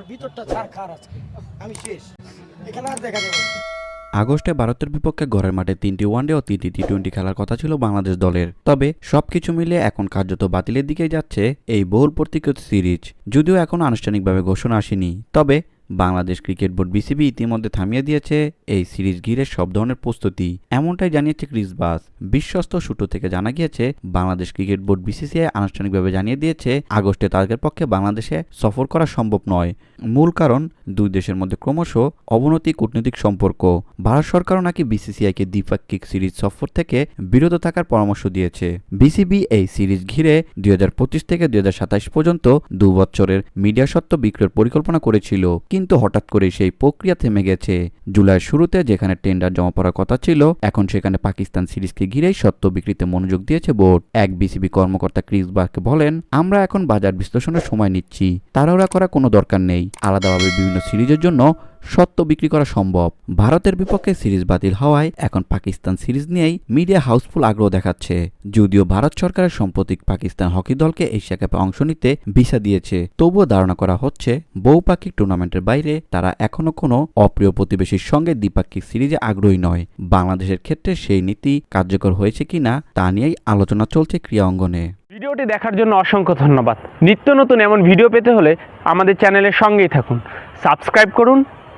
আমার ভিতরটা আমি শেষ। এখানে আর দেখা যাবে আগস্টে ভারতের বিপক্ষে ঘরের মাঠে তিনটি ওয়ানডে ও তিনটি টি টোয়েন্টি খেলার কথা ছিল বাংলাদেশ দলের। তবে সবকিছু মিলে এখন কার্যত বাতিলের দিকে যাচ্ছে এই বহুল প্রতীক্ষিত সিরিজ। যদিও এখন আনুষ্ঠানিকভাবে ঘোষণা আসেনি। তবে বাংলাদেশ ক্রিকেট বোর্ড বিসিবি ইতিমধ্যে থামিয়ে দিয়েছে এই সিরিজ ঘিরে সব ধরনের প্রস্তুতি। এমনটাই জানিয়েছে ক্রিস বাস। বিশ্বস্ত সূত্র থেকে জানা গিয়েছে, বাংলাদেশ ক্রিকেট বোর্ড বিসিসিআই আনুষ্ঠানিকভাবে জানিয়ে দিয়েছে, আগস্টে তাদের পক্ষে বাংলাদেশে সফর করা সম্ভব নয়। মূল কারণ, দুই দেশের মধ্যে ক্রমশ অবনতি কূটনৈতিক সম্পর্ক। ভারত সরকারও নাকি বিসিসিআইকে দ্বিপাক্ষিক সিরিজ সফর থেকে বিরত থাকার পরামর্শ দিয়েছে। বিসিবি এই সিরিজ ঘিরে দুই হাজার পঁচিশ থেকে দুই পর্যন্ত দু বছরের মিডিয়া সত্ত্ব বিক্রয়ের পরিকল্পনা করেছিল। কিন্তু হঠাৎ করে সেই প্রক্রিয়া থেমে গেছে। জুলাই শুরুতে যেখানে টেন্ডার জমা পড়ার কথা ছিল, এখন সেখানে পাকিস্তান সিরিজকে ঘিরেই সত্য বিক্রিতে মনোযোগ দিয়েছে বোর্ড। এক বিসিবি কর্মকর্তা ক্রিস বার্কে বলেন, আমরা এখন বাজার বিশ্লেষণের সময় নিচ্ছি। তাড়াহুড়া করা কোনো দরকার নেই। আলাদাভাবে বিভিন্ন সিরিজের জন্য সত্য বিক্রি করা সম্ভব। ভারতের বিপক্ষে সিরিজ বাতিল হওয়ায় এখন পাকিস্তান সিরিজ নিয়েই মিডিয়া হাউসফুল আগ্রহ দেখাচ্ছে। যদিও ভারত সরকারের সম্প্রতিক পাকিস্তান হকি দলকে এশিয়া কাপে অংশ নিতে ভিসা দিয়েছে, তবুও ধারণা করা হচ্ছে বহুপাক্ষিক টুর্নামেন্টের বাইরে তারা এখনও কোনো অপ্রিয় প্রতিবেশীর সঙ্গে দ্বিপাক্ষিক সিরিজে আগ্রহী নয়। বাংলাদেশের ক্ষেত্রে সেই নীতি কার্যকর হয়েছে কিনা তা নিয়েই আলোচনা চলছে ক্রীড়া অঙ্গনে। ভিডিওটি দেখার জন্য অসংখ্য ধন্যবাদ। নিত্য নতুন এমন ভিডিও পেতে হলে আমাদের চ্যানেলের সঙ্গেই থাকুন। সাবস্ক্রাইব করুন